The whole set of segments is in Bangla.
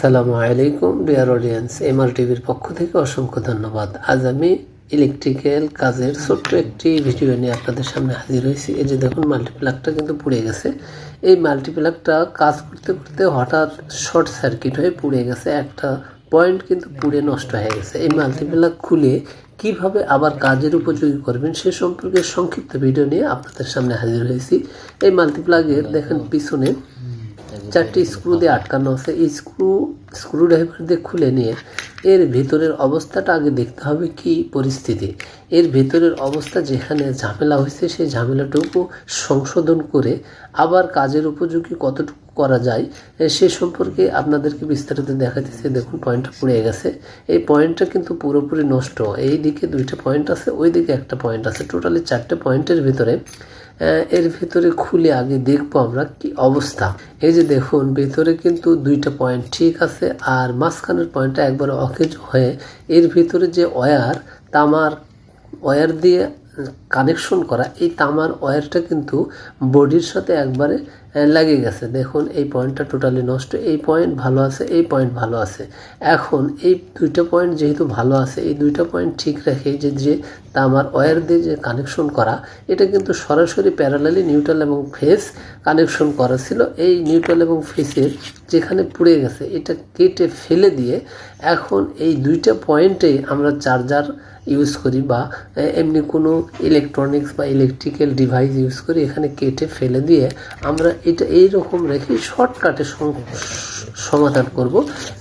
আসসালামু আলাইকুম ডিয়ার অডিয়েন্স এমআর টিভির পক্ষ থেকে অসংখ্য ধন্যবাদ। আজ আমি ইলেকট্রিক্যাল কাজের ছোট্ট একটি ভিডিও নিয়ে আপনাদের সামনে হাজির হয়েছি। এই যে দেখুন মাল্টিপ্লাগটা কিন্তু পুড়ে গেছে। এই মাল্টিপ্লাগটা কাজ করতে করতে হঠাৎ শর্ট সার্কিট হয়ে পুড়ে গেছে। একটা পয়েন্ট কিন্তু পুড়ে নষ্ট হয়ে গেছে। এই মাল্টিপ্লাগ খুলে কীভাবে আবার কাজের উপযোগী করবেন সে সম্পর্কে সংক্ষিপ্ত ভিডিও নিয়ে আপনাদের সামনে হাজির হয়েছি। এই মাল্টিপ্লাগের দেখেন, পিছনে চারটি স্ক্রু দিয়ে আটকানো আছে। এই স্ক্রু স্ক্রু ড্রাইভার দিয়ে খুলে নিয়ে এর ভেতরের অবস্থাটা আগে দেখতে হবে কি পরিস্থিতি। এর ভেতরের অবস্থা যেখানে ঝামেলা হয়েছে, সেই ঝামেলাটুকু সংশোধন করে আবার কাজের উপযোগী কতটুকু করা যায় সে সম্পর্কে আপনাদেরকে বিস্তারিত দেখাতেছে দেখুন পয়েন্টটা পুড়ে গেছে। এই পয়েন্টটা কিন্তু পুরোপুরি নষ্ট। এই দিকে দুইটা পয়েন্ট আছে ওই দিকে একটা পয়েন্ট আছে। টোটালি চারটে পয়েন্টের ভিতরে এর ভেতরে খুলে আগে দেখব আমরা কি অবস্থা। এই যে দেখুন, ভেতরে কিন্তু দুইটা পয়েন্ট ঠিক আছে, আর মাঝখানের পয়েন্টটা একবার অকেজ হয়ে এর ভিতরে যে ওয়ার তামার ওয়ার দিয়ে কানেকশন করা, এই তামার ওয়ারটা কিন্তু বডির সাথে একবারে লেগে গেছে। দেখুন, এই পয়েন্টটা টোটালি নষ্ট। এই পয়েন্ট ভালো আছে, এই পয়েন্ট ভালো আছে। এখন এই দুইটা পয়েন্ট যেহেতু ভালো আছে, এই দুইটা পয়েন্ট ঠিক রেখে যে যে তামার ওয়্যার দিয়ে যে কানেকশন করা, এটা কিন্তু সরাসরি প্যারালালি নিউট্রাল এবং ফেস কানেকশন করা ছিল। এই নিউট্রাল এবং ফেসের যেখানে পুড়ে গেছে, এটা কেটে ফেলে দিয়ে এখন এই দুইটা পয়েন্টেই আমরা চার্জার ইউজ করি বা এমনি কোনো ইলেকট্রনিক্স বা ইলেকট্রিক্যাল ডিভাইস ইউজ করি, এখানে কেটে ফেলে দিয়ে আমরা এটা এই রকম রেখে শর্টকাটে সমাধান করব।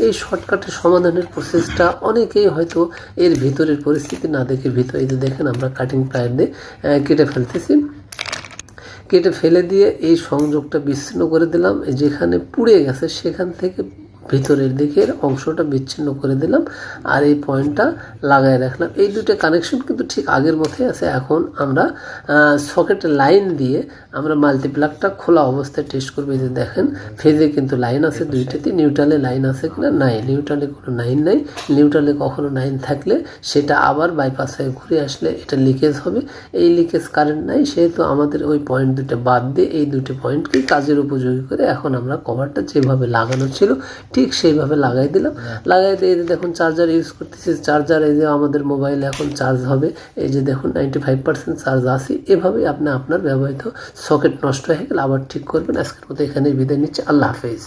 এই শর্টকাটে সমাধানের প্রসেসটা অনেকেই হয়তো এর ভিতরের পরিস্থিতি না দেখে ভিতরে যে দেখেন আমরা কাটিং প্লায়ার দিয়ে কেটে ফেলতেছি। কেটে ফেলে দিয়ে এই সংযোগটা বিচ্ছিন্ন করে দিলাম। যেখানে পুড়ে গেছে, সেখান থেকে ভিতরের দিকের অংশটা বিচ্ছিন্ন করে দিলাম আর এই পয়েন্টটা লাগাই রাখলাম। এই দুটো কানেকশন কিন্তু ঠিক আগের মতোই আছে। এখন আমরা সকেটে লাইন দিয়ে আমরা মাল্টিপ্লাগটা খোলা অবস্থায় টেস্ট করব। যে দেখেন ফেজে কিন্তু লাইন আছে দুইটাতে। নিউট্রালে লাইন আছে কিনা? নাই। নিউট্রালে কোনো লাইন নাই। নিউট্রালে কখনো লাইন থাকলে সেটা আবার বাইপাস হয়ে ঘুরে আসলে এটা লিকেজ হবে। এই লিকেজ কারেন্ট নাই। সেহেতু আমাদের ওই পয়েন্ট দুটো বাদ দিয়ে এই দুটো পয়েন্টকে কাজের উপযোগী করে এখন আমরা কভারটা যেভাবে লাগানো ছিল, ঠিক সেইভাবে লাগাই দিলাম। লাগাই দিয়ে এই যে দেখুন চার্জার ইউজ করতেছি চার্জার এই যে আমাদের মোবাইলে এখন চার্জ হবে এই যে দেখুন নাইনটি ফাইভ পার্সেন্ট চার্জ আসি এভাবেই আপনি আপনার ব্যবহৃত সকেট নষ্ট হয়ে গেলে আবার ঠিক করবেন। আজকের মতো এখানেই বিদায় নিচ্ছে। আল্লাহ হাফেজ।